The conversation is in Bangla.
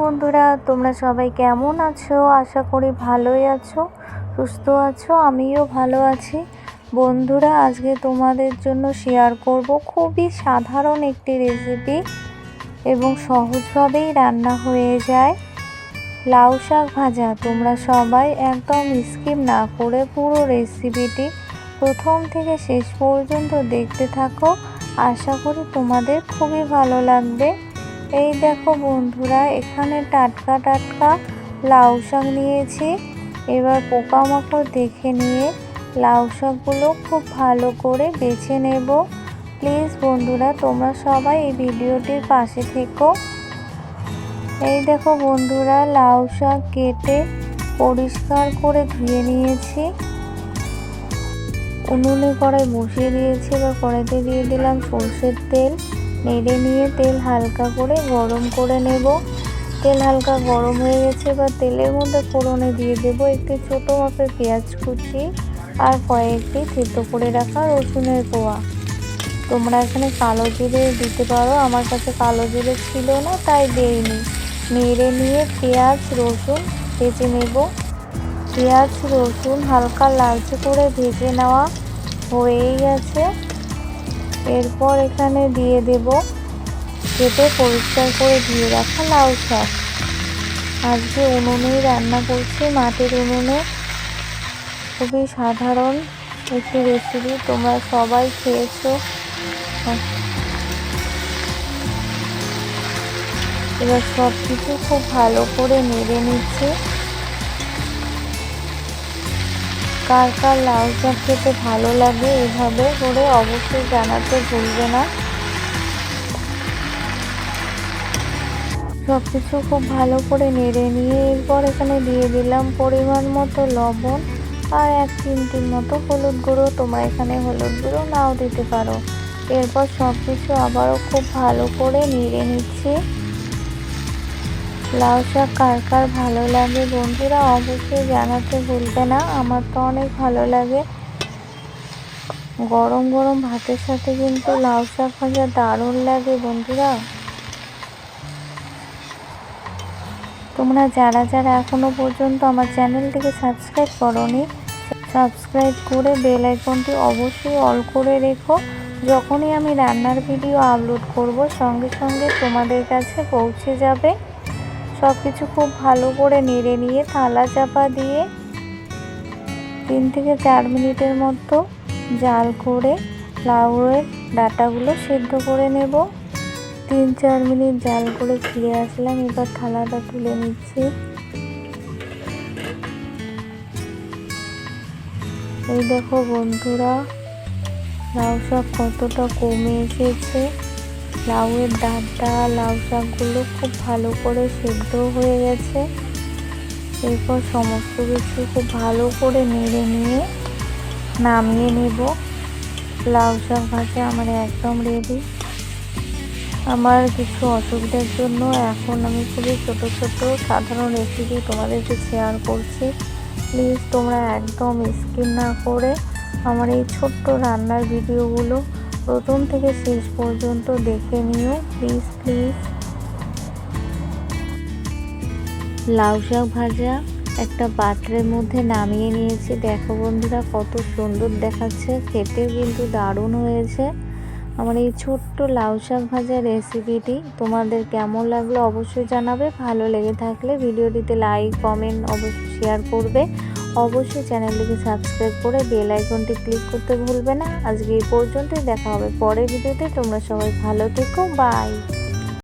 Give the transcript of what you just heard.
বন্ধুরা, তোমরা সবাই কেমন আছো? আশা করি ভালোই আছো, সুস্থ আছো, আমিও ভালো আছি। বন্ধুরা, আজকে তোমাদের জন্য শেয়ার করব খুবই সাধারণ একটি রেসিপি এবং সহজভাবেই রান্না হয়ে যায়। লাউ শাক ভাজা, তোমরা সবাই একদম স্কিপ না করে পুরো রেসিপিটি প্রথম থেকে শেষ পর্যন্ত দেখতে থাকো। আশা করি তোমাদের খুবই ভালো লাগবে। এই দেখো বন্ধুরা, এখানে টাটকা টাটকা লাউ শাক নিয়েছি। এবার পোকামাকড় দেখে নিয়ে লাউ শাকগুলো খুব ভালো করে বেছে নেব। প্লিজ বন্ধুরা, তোমরা সবাই এই ভিডিওটির পাশে থেকো। এই দেখো বন্ধুরা, লাউ শাক কেটে পরিষ্কার করে ধুয়ে নিয়েছি। উনুনে কড়াই বসিয়ে দিয়েছি, এবার কড়াইতে দিয়ে দিলাম সর্ষের তেল। নেড়ে নিয়ে তেল হালকা করে গরম করে নেব। তেল হালকা গরম হয়ে গেছে বা তেলের মধ্যে ফোড়নে দিয়ে দেব একটি ছোটো মাপের পেঁয়াজ কুচি আর কয়েকটি থেত করে রাখা রসুনের পোয়া তোমরা এখানে কালো জিরে দিতে পারো, আমার কাছে কালো জিরে ছিল না, তাই দেইনি। নেড়ে নিয়ে পেঁয়াজ, রসুন ভেজে নেব। পেঁয়াজ, রসুন হালকা লালচে করে ভেজে নেওয়া হয়েই গেছে। এরপর এখানে দিয়ে দেব কেটে পরিষ্কার করে ধুয়ে রাখা লাউ শাক। আজকে উনুনেই রান্না করছি, মাটির উনুনে। খুবই সাধারণ একটি রেসিপি তোমরা সবাই খেয়েছো। এবার সব কিছু খুব ভালো করে নেড়ে নিচ্ছি। কার কার লাউ শাক খেতে ভালো লাগে এভাবে করে অবশ্যই জানাতে ভুলবে না। সব কিছু খুব ভালো করে নেড়ে নিয়ে এরপর এখানে দিয়ে দিলাম পরিমাণ মতো লবণ আর এক চিমটির মতো হলুদ গুঁড়ো। তোমরা এখানে হলুদ গুঁড়ো নাও দিতে পারো। এরপর সব কিছু আবারও খুব ভালো করে নেড়ে নিচ্ছি। লাউ শাক কার কার ভালো লাগে বন্ধুরা অবশ্যই জানাতে ভুলবে না, আমার তো অনেক ভালো লাগে। গরম গরম ভাতের সাথে কিন্তু লাউ শাক ভাজা দারুণ লাগে বন্ধুরা। তোমরা যারা যারা এখনও পর্যন্ত আমার চ্যানেলটিকে সাবস্ক্রাইব করনি, সাবস্ক্রাইব করে বেল আইকনটি অবশ্যই অল করে রেখো। যখনই আমি রান্নার ভিডিও আপলোড করব, সঙ্গে সঙ্গে তোমাদের কাছে পৌঁছে যাবে। সব কিছু খুব ভালো করে নেড়ে নিয়ে থালা চাপা দিয়ে তিন থেকে চার মিনিটের মতো জাল করে লাউয়ের ডাটাগুলো সেদ্ধ করে নেব। তিন চার মিনিট জাল করে ফিরে আসলাম, এবার থালাটা তুলে নিচ্ছি। এই দেখো বন্ধুরা, লাউ শাক কতটা কমে এসেছে। লাউয়ের ডাঁটা, লাউ শাকগুলো খুব ভালো করে সেদ্ধ হয়ে গেছে। এরপর সমস্ত কিছু খুব ভালো করে নেড়ে নিয়ে নামিয়ে নেব। লাউ শাক ভাজা আমার একদম রেডি আমার কিছু অসুবিধার জন্য এখন আমি খুবই ছোট ছোট সাধারণ রেসিপি তোমাদেরকে শেয়ার করছি। প্লিজ তোমরা একদম স্কিপ না করে আমার এই ছোট্ট রান্নার ভিডিওগুলো প্রথম থেকে শেষ পর্যন্ত দেখে নিও প্লিজ প্লিজ লাউ শাক ভাজা একটা পাত্রের মধ্যে নামিয়ে নিয়েছি। দেখো বন্ধুরা, কত সুন্দর দেখাচ্ছে খেতে কিন্তু দারুণ হয়েছে। আমার এই ছোট্ট লাউ শাক ভাজা রেসিপিটি তোমাদের কেমন লাগল অবশ্যই জানাবে। ভালো লেগে থাকলে ভিডিওটিতে লাইক কমেন্ট অবশ্যই শেয়ার করবে। অবশ্যই চ্যানেলটিকে সাবস্ক্রাইব করে বেল আইকনটি ক্লিক করতে ভুলবে না। আজকে এই পর্যন্তই, দেখা হবে পরের ভিডিওতে। তোমরা সবাই ভালো থেকো, বাই।